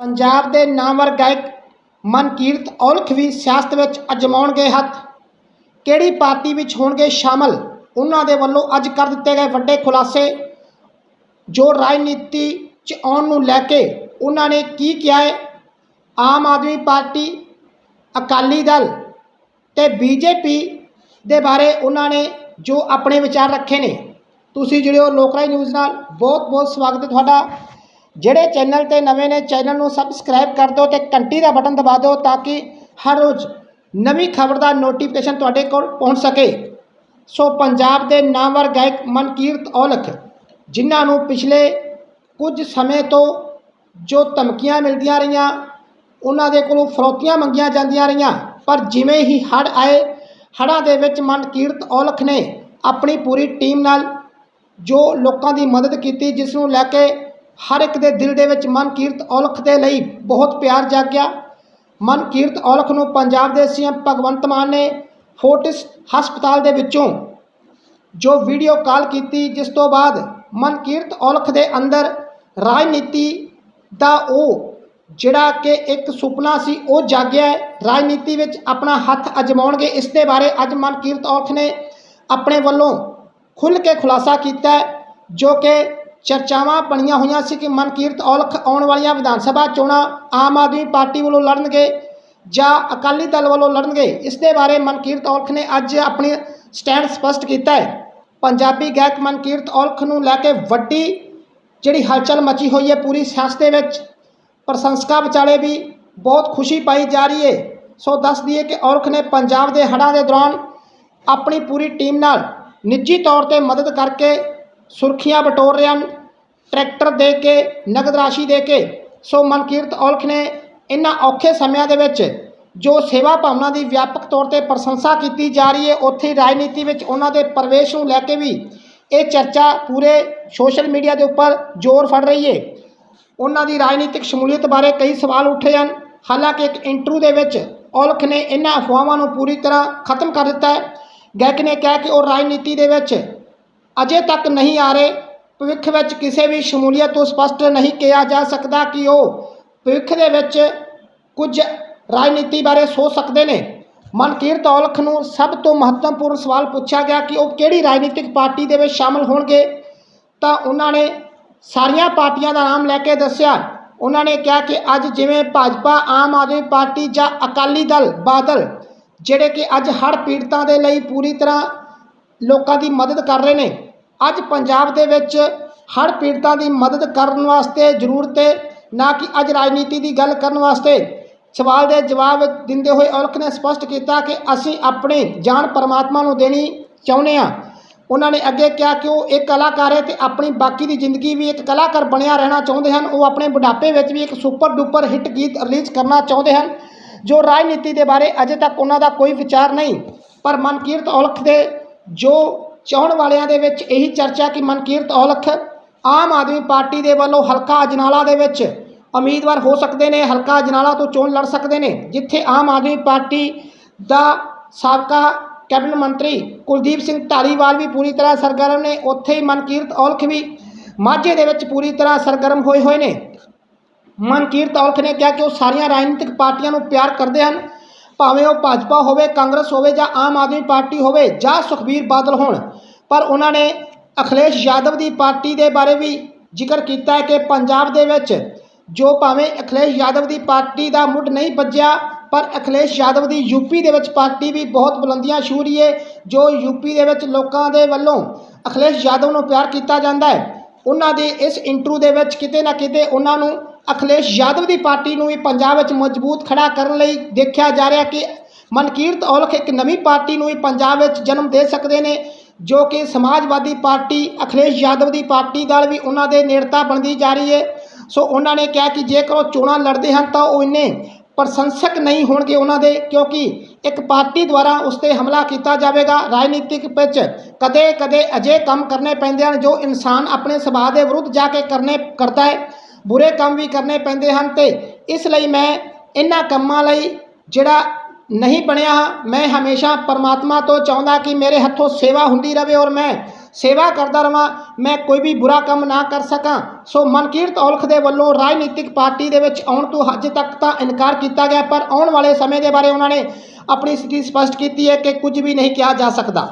ਪੰਜਾਬ ਦੇ ਨਾਮਵਰ ਗਾਇਕ ਮਨਕੀਰਤ ਔਲਖ ਵੀ ਸਿਆਸਤ ਵਿੱਚ ਅਜਮਾਉਣਗੇ ਹੱਥ। ਕਿਹੜੀ ਪਾਰਟੀ ਵਿੱਚ ਹੋਣਗੇ ਸ਼ਾਮਲ? ਉਹਨਾਂ ਦੇ ਵੱਲੋਂ ਅੱਜ ਕਰ ਦਿੱਤੇ ਗਏ ਵੱਡੇ ਖੁਲਾਸੇ। ਜੋ ਰਾਜਨੀਤੀ 'ਚ ਆਉਣ ਨੂੰ ਲੈ ਕੇ ਉਹਨਾਂ ਨੇ ਕੀ ਕਿਹਾ ਹੈ? ਆਮ ਆਦਮੀ ਪਾਰਟੀ, ਅਕਾਲੀ ਦਲ ਤੇ ਬੀਜੇਪੀ ਦੇ ਬਾਰੇ ਉਹਨਾਂ ਨੇ ਜੋ ਆਪਣੇ ਵਿਚਾਰ ਰੱਖੇ ਨੇ। ਤੁਸੀਂ ਜਿਹੜੇ ਹੋ ਲੋਕਰਾਈ ਨਿਊਜ਼ ਨਾਲ। ਬਹੁਤ ਬਹੁਤ ਸਵਾਗਤ ਹੈ ਤੁਹਾਡਾ। ਜਿਹੜੇ ਚੈਨਲ ਤੇ ਨਵੇਂ ਨੇ ਚੈਨਲ ਨੂੰ ਸਬਸਕ੍ਰਾਈਬ ਕਰ ਦਿਓ ਤੇ ਘੰਟੀ ਦਾ ਬਟਨ ਦਬਾ ਦਿਓ ਤਾਂ ਕਿ ਹਰ ਰੋਜ਼ ਨਵੀਂ ਖਬਰ ਦਾ ਨੋਟੀਫਿਕੇਸ਼ਨ ਤੁਹਾਡੇ ਕੋਲ ਪਹੁੰਚ ਸਕੇ। ਸੋ ਪੰਜਾਬ ਦੇ ਨਾਮਵਰ ਗਾਇਕ ਮਨਕੀਰਤ ਔਲਖ, ਜਿਨ੍ਹਾਂ ਨੂੰ ਪਿਛਲੇ ਕੁਝ ਸਮੇਂ ਤੋਂ ਜੋ ਧਮਕੀਆਂ ਮਿਲਦੀਆਂ ਰਹੀਆਂ, ਉਹਨਾਂ ਦੇ ਕੋਲੋਂ ਫਰੋਤੀਆਂ ਮੰਗੀਆਂ ਜਾਂਦੀਆਂ ਰਹੀਆਂ। ਪਰ ਜਿਵੇਂ ਹੀ ਹੜ੍ਹ ਆਏ, ਹੜ੍ਹਾਂ ਦੇ ਵਿੱਚ ਮਨਕੀਰਤ ਔਲਖ ਨੇ ਆਪਣੀ ਪੂਰੀ ਟੀਮ ਨਾਲ ਜੋ ਲੋਕਾਂ ਦੀ ਮਦਦ ਕੀਤੀ, ਜਿਸ ਨੂੰ ਲੈ ਕੇ ਹਰ ਇੱਕ ਦੇ ਦਿਲ ਦੇ ਵਿੱਚ ਮਨਕੀਰਤ ਔਲਖ ਦੇ ਲਈ ਬਹੁਤ ਪਿਆਰ ਜਾਗਿਆ। ਮਨਕੀਰਤ ਔਲਖ ਨੂੰ ਪੰਜਾਬ ਦੇ ਸੀਐਮ ਭਗਵੰਤ ਮਾਨ ਨੇ ਫੋਰਟਿਸ ਹਸਪਤਾਲ ਦੇ ਵਿੱਚੋਂ ਜੋ ਵੀਡੀਓ ਕਾਲ ਕੀਤੀ, ਜਿਸ ਤੋਂ ਬਾਅਦ ਮਨਕੀਰਤ ਔਲਖ ਦੇ ਅੰਦਰ ਰਾਜਨੀਤੀ ਦਾ ਉਹ ਜਿਹੜਾ ਕਿ ਇੱਕ ਸੁਪਨਾ ਸੀ, ਉਹ ਜਾਗਿਆ ਰਾਜਨੀਤੀ ਵਿੱਚ ਆਪਣਾ ਹੱਥ ਅਜਮਾਉਣਗੇ, ਇਸ ਦੇ ਬਾਰੇ ਅੱਜ ਮਨਕੀਰਤ ਔਲਖ ਨੇ ਆਪਣੇ ਵੱਲੋਂ ਖੁੱਲ੍ਹ ਕੇ ਖੁਲਾਸਾ ਕੀਤਾ ਜੋ ਕਿ ਚਰਚਾਵਾਂ ਬਣੀਆਂ ਹੋਈਆਂ ਸੀ ਕਿ ਮਨਕੀਰਤ ਔਲਖ ਆਉਣ ਵਾਲੀਆਂ ਵਿਧਾਨ ਸਭਾ ਚੋਣਾਂ ਆਮ ਆਦਮੀ ਪਾਰਟੀ ਵੱਲੋਂ ਲੜਨਗੇ ਜਾਂ ਅਕਾਲੀ ਦਲ ਵੱਲੋਂ ਲੜਨਗੇ, ਇਸ ਦੇ ਬਾਰੇ ਮਨਕੀਰਤ ਔਲਖ ਨੇ ਅੱਜ ਆਪਣੀ ਸਟੈਂਡ ਸਪਸ਼ਟ ਕੀਤਾ ਹੈ। ਪੰਜਾਬੀ ਗਾਇਕ ਮਨਕੀਰਤ ਔਲਖ ਨੂੰ ਲੈ ਕੇ ਵੱਡੀ ਜਿਹੜੀ ਹਲਚਲ ਮਚੀ ਹੋਈ ਹੈ ਪੂਰੀ ਸਿਆਸਤ ਦੇ ਵਿੱਚ, ਪ੍ਰਸ਼ੰਸਕਾਂ ਵਿਚਾਲੇ ਵੀ ਬਹੁਤ ਖੁਸ਼ੀ ਪਾਈ ਜਾ ਰਹੀ ਹੈ। ਸੋ ਦੱਸ ਦਈਏ ਕਿ ਔਲਖ ਨੇ ਪੰਜਾਬ ਦੇ ਹੜ੍ਹਾਂ ਦੇ ਦੌਰਾਨ ਆਪਣੀ ਪੂਰੀ ਟੀਮ ਨਾਲ ਨਿੱਜੀ ਤੌਰ ਤੇ ਮਦਦ ਕਰਕੇ ਸੁਰਖੀਆਂ ਬਟੋਰ ਰਹੇ ਹਨ ਟਰੈਕਟਰ ਦੇ ਕੇ, ਨਗਦ ਰਾਸ਼ੀ ਦੇ ਕੇ। ਸੋ ਮਨਕੀਰਤ ਔਲਖ ਨੇ ਇਹਨਾਂ ਔਖੇ ਸਮਿਆਂ ਦੇ ਵਿੱਚ ਜੋ ਸੇਵਾ ਭਾਵਨਾ ਦੀ ਵਿਆਪਕ ਤੌਰ ਤੇ ਪ੍ਰਸ਼ੰਸਾ ਕੀਤੀ ਜਾ ਰਹੀ ਹੈ, ਉੱਥੇ ਰਾਜਨੀਤੀ ਵਿੱਚ ਉਹਨਾਂ ਦੇ ਪ੍ਰਵੇਸ਼ ਨੂੰ ਲੈ ਕੇ ਵੀ ਇਹ ਚਰਚਾ ਪੂਰੇ ਸੋਸ਼ਲ ਮੀਡੀਆ ਦੇ ਉੱਪਰ ਜ਼ੋਰ ਫੜ ਰਹੀ ਹੈ। ਉਹਨਾਂ ਦੀ ਰਾਜਨੀਤਿਕ ਸ਼ਮੂਲੀਅਤ ਬਾਰੇ ਕਈ ਸਵਾਲ ਉੱਠੇ ਹਨ। ਹਾਲਾਂਕਿ ਇੱਕ ਇੰਟਰਵਿਊ ਦੇ ਵਿੱਚ ਔਲਖ ਨੇ ਇਹਨਾਂ ਅਫਵਾਹਾਂ ਨੂੰ ਪੂਰੀ ਤਰ੍ਹਾਂ ਖਤਮ ਕਰ ਦਿੱਤਾ ਹੈ। ਗਾਇਕ ਨੇ ਕਿਹਾ ਕਿ ਉਹ ਰਾਜਨੀਤੀ ਦੇ ਵਿੱਚ ਅਜੇ ਤੱਕ ਨਹੀਂ ਆ ਰਹੇ। ਭਵਿੱਖ ਵਿੱਚ ਕਿਸੇ ਵੀ ਸ਼ਮੂਲੀਅਤ ਤੋਂ ਸਪਸ਼ਟ ਨਹੀਂ ਕਿਹਾ ਜਾ ਸਕਦਾ ਕਿ ਉਹ ਭਵਿੱਖ ਦੇ ਵਿੱਚ ਕੁਝ ਰਾਜਨੀਤੀ ਬਾਰੇ ਸੋਚ ਸਕਦੇ ਨੇ। ਮਨਕੀਰਤ ਔਲਖ ਨੂੰ ਸਭ ਤੋਂ ਮਹੱਤਵਪੂਰਨ ਸਵਾਲ ਪੁੱਛਿਆ ਗਿਆ ਕਿ ਉਹ ਕਿਹੜੀ ਰਾਜਨੀਤਿਕ ਪਾਰਟੀ ਦੇ ਵਿੱਚ ਸ਼ਾਮਲ ਹੋਣਗੇ। ਤਾਂ ਉਹਨਾਂ ਨੇ ਸਾਰੀਆਂ ਪਾਰਟੀਆਂ ਦਾ ਨਾਮ ਲੈ ਕੇ ਦੱਸਿਆ। ਉਹਨਾਂ ਨੇ ਕਿਹਾ ਕਿ ਅੱਜ ਜਿਵੇਂ ਭਾਜਪਾ, ਆਮ ਆਦਮੀ ਪਾਰਟੀ ਜਾਂ ਅਕਾਲੀ ਦਲ ਬਾਦਲ, ਜਿਹੜੇ ਕਿ ਅੱਜ ਹੜ੍ਹ ਪੀੜਤਾਂ ਦੇ ਲਈ ਪੂਰੀ ਤਰ੍ਹਾਂ ਲੋਕਾਂ ਦੀ ਮਦਦ ਕਰ ਰਹੇ ਨੇ। ਅੱਜ ਪੰਜਾਬ ਦੇ ਵਿੱਚ ਹੜ੍ਹ ਪੀੜਤਾਂ ਦੀ ਮਦਦ ਕਰਨ ਵਾਸਤੇ ਜ਼ਰੂਰਤ ਹੈ, ਨਾ ਕਿ ਅੱਜ ਰਾਜਨੀਤੀ ਦੀ ਗੱਲ ਕਰਨ ਵਾਸਤੇ। ਸਵਾਲ ਦੇ ਜਵਾਬ ਦਿੰਦੇ ਹੋਏ ਔਲਖ ਨੇ ਸਪਸ਼ਟ ਕੀਤਾ ਕਿ ਅਸੀਂ ਆਪਣੀ ਜਾਨ ਪਰਮਾਤਮਾ ਨੂੰ ਦੇਣੀ ਚਾਹੁੰਦੇ ਹਾਂ। ਉਹਨਾਂ ਨੇ ਅੱਗੇ ਕਿਹਾ ਕਿ ਉਹ ਇੱਕ ਕਲਾਕਾਰ ਹੈ ਤੇ ਆਪਣੀ ਬਾਕੀ ਦੀ ਜ਼ਿੰਦਗੀ ਵੀ ਇੱਕ ਕਲਾਕਾਰ ਬਣਿਆ ਰਹਿਣਾ ਚਾਹੁੰਦੇ ਹਨ। ਉਹ ਆਪਣੇ ਬੁਢਾਪੇ ਵਿੱਚ ਵੀ ਇੱਕ ਸੁਪਰ ਡੁਪਰ ਹਿੱਟ ਗੀਤ ਰਿਲੀਜ਼ ਕਰਨਾ ਚਾਹੁੰਦੇ ਹਨ, ਜੋ ਰਾਜਨੀਤੀ ਦੇ ਬਾਰੇ ਅਜੇ ਤੱਕ ਉਹਨਾਂ ਦਾ ਕੋਈ ਵਿਚਾਰ ਨਹੀਂ। ਪਰ ਮਨਕੀਰਤ ਔਲਖ ਦੇ ਜੋ ਚਾਹਣ ਵਾਲਿਆਂ ਦੇ ਵਿੱਚ ਇਹੀ ਚਰਚਾ ਕਿ ਮਨਕੀਰਤ ਔਲਖ ਆਮ ਆਦਮੀ ਪਾਰਟੀ ਦੇ ਵੱਲੋਂ ਹਲਕਾ ਅਜਨਾਲਾ ਦੇ ਵਿੱਚ ਉਮੀਦਵਾਰ ਹੋ ਸਕਦੇ ਨੇ, ਹਲਕਾ ਅਜਨਾਲਾ ਤੋਂ ਚੋਣ ਲੜ ਸਕਦੇ ਨੇ, ਜਿੱਥੇ ਆਮ ਆਦਮੀ ਪਾਰਟੀ ਦਾ ਸਾਬਕਾ ਕੈਬਨਿਟ ਮੰਤਰੀ ਕੁਲਦੀਪ ਸਿੰਘ ਧਾਲੀਵਾਲ ਵੀ ਪੂਰੀ ਤਰ੍ਹਾਂ ਸਰਗਰਮ ਨੇ, ਉੱਥੇ ਹੀ ਮਨਕੀਰਤ ਔਲਖ ਵੀ ਮਾਝੇ ਦੇ ਵਿੱਚ ਪੂਰੀ ਤਰ੍ਹਾਂ ਸਰਗਰਮ ਹੋਏ ਹੋਏ ਨੇ। ਮਨਕੀਰਤ ਔਲਖ ਨੇ ਕਿਹਾ ਕਿ ਉਹ ਸਾਰੀਆਂ ਰਾਜਨੀਤਿਕ ਪਾਰਟੀਆਂ ਨੂੰ ਪਿਆਰ ਕਰਦੇ ਹਨ ਭਾਵੇਂ ਉਹ ਭਾਜਪਾ ਹੋਵੇ, ਕਾਂਗਰਸ ਹੋਵੇ ਜਾਂ ਆਮ ਆਦਮੀ ਪਾਰਟੀ ਹੋਵੇ ਜਾਂ ਸੁਖਬੀਰ ਬਾਦਲ ਹੋਣ, ਪਰ ਉਹਨਾਂ ਨੇ ਅਖਿਲੇਸ਼ ਯਾਦਵ ਦੀ ਪਾਰਟੀ ਦੇ ਬਾਰੇ ਵੀ ਜ਼ਿਕਰ ਕੀਤਾ ਹੈ ਕਿ ਪੰਜਾਬ ਦੇ ਵਿੱਚ ਜੋ ਭਾਵੇਂ ਅਖਿਲੇਸ਼ ਯਾਦਵ ਦੀ ਪਾਰਟੀ ਦਾ ਮੁੱਢ ਨਹੀਂ ਵੱਜਿਆ, ਪਰ ਅਖਿਲੇਸ਼ ਯਾਦਵ ਦੀ ਯੂਪੀ ਦੇ ਵਿੱਚ ਪਾਰਟੀ ਵੀ ਬਹੁਤ ਬੁਲੰਦੀਆਂ ਛੂ ਰਹੀ ਹੈ, ਜੋ ਯੂਪੀ ਦੇ ਵਿੱਚ ਲੋਕਾਂ ਦੇ ਵੱਲੋਂ ਅਖਿਲੇਸ਼ ਯਾਦਵ ਨੂੰ ਪਿਆਰ ਕੀਤਾ ਜਾਂਦਾ ਹੈ। ਉਹਨਾਂ ਦੇ ਇਸ ਇੰਟਰਵਿਊ ਦੇ ਵਿੱਚ ਕਿਤੇ ਨਾ ਕਿਤੇ ਉਹਨਾਂ ਨੂੰ ਅਖਿਲੇਸ਼ ਯਾਦਵ ਦੀ ਪਾਰਟੀ ਨੂੰ ਵੀ ਪੰਜਾਬ ਵਿੱਚ ਮਜ਼ਬੂਤ ਖੜਾ ਕਰਨ ਲਈ ਦੇਖਿਆ ਜਾ ਰਿਹਾ ਕਿ ਮਨਕੀਰਤ ਔਲਖ ਇੱਕ ਨਵੀਂ ਪਾਰਟੀ ਨੂੰ ਵੀ ਪੰਜਾਬ ਵਿੱਚ ਜਨਮ ਦੇ ਸਕਦੇ ਨੇ, ਜੋ ਕਿ ਸਮਾਜਵਾਦੀ ਪਾਰਟੀ ਅਖਿਲੇਸ਼ ਯਾਦਵ ਦੀ ਪਾਰਟੀ ਨਾਲ ਵੀ ਉਹਨਾਂ ਦੇ ਨੇੜਤਾ ਬਣਦੀ ਜਾ ਰਹੀ ਹੈ। ਸੋ ਉਹਨਾਂ ਨੇ ਕਿਹਾ ਕਿ ਜੇਕਰ ਉਹ ਚੋਣਾਂ ਲੜਦੇ ਹਨ ਤਾਂ ਉਹ ਇੰਨੇ ਪ੍ਰਸ਼ੰਸਕ ਨਹੀਂ ਹੋਣਗੇ ਉਹਨਾਂ ਦੇ, ਕਿਉਂਕਿ ਇੱਕ ਪਾਰਟੀ ਦੁਆਰਾ ਉਸ ਤੇ ਹਮਲਾ ਕੀਤਾ ਜਾਵੇਗਾ। ਰਾਜਨੀਤਿਕ ਵਿੱਚ ਕਦੇ ਕਦੇ ਅਜੇ ਕੰਮ ਕਰਨੇ ਪੈਂਦੇ ਹਨ ਜੋ ਇਨਸਾਨ ਆਪਣੇ ਸੁਭਾਅ ਦੇ ਵਿਰੁੱਧ ਜਾ ਕੇ ਕਰਨੇ, ਕਰਦਾ ਹੈ। ਬੁਰੇ ਕੰਮ ਵੀ ਕਰਨੇ ਪੈਂਦੇ ਹਨ ਤੇ ਇਸ ਲਈ ਮੈਂ ਇਹਨਾਂ ਕੰਮਾਂ ਲਈ ਜਿਹੜਾ ਨਹੀਂ ਬਣਿਆ ਹਾਂ। ਮੈਂ ਹਮੇਸ਼ਾ ਪਰਮਾਤਮਾ ਤੋਂ ਚਾਹੁੰਦਾ ਕਿ ਮੇਰੇ ਹੱਥੋਂ ਸੇਵਾ ਹੁੰਦੀ ਰਹੇ ਔਰ ਮੈਂ ਸੇਵਾ ਕਰਦਾ ਰਵਾਂ, ਮੈਂ ਕੋਈ ਵੀ ਬੁਰਾ ਕੰਮ ਨਾ ਕਰ ਸਕਾਂ ਸੋ ਮਨਕੀਰਤ ਔਲਖ ਦੇ ਵੱਲੋਂ ਰਾਜਨੀਤਿਕ ਪਾਰਟੀ ਦੇ ਵਿੱਚ ਆਉਣ ਤੋਂ ਅੱਜ ਤੱਕ ਤਾਂ ਇਨਕਾਰ ਕੀਤਾ ਗਿਆ, ਪਰ ਆਉਣ ਵਾਲੇ ਸਮੇਂ ਦੇ ਬਾਰੇ ਉਹਨਾਂ ਨੇ ਆਪਣੀ ਸਥਿਤੀ ਸਪਸ਼ਟ ਕੀਤੀ ਹੈ ਕਿ ਕੁਝ ਵੀ ਨਹੀਂ ਕਿਹਾ ਜਾ ਸਕਦਾ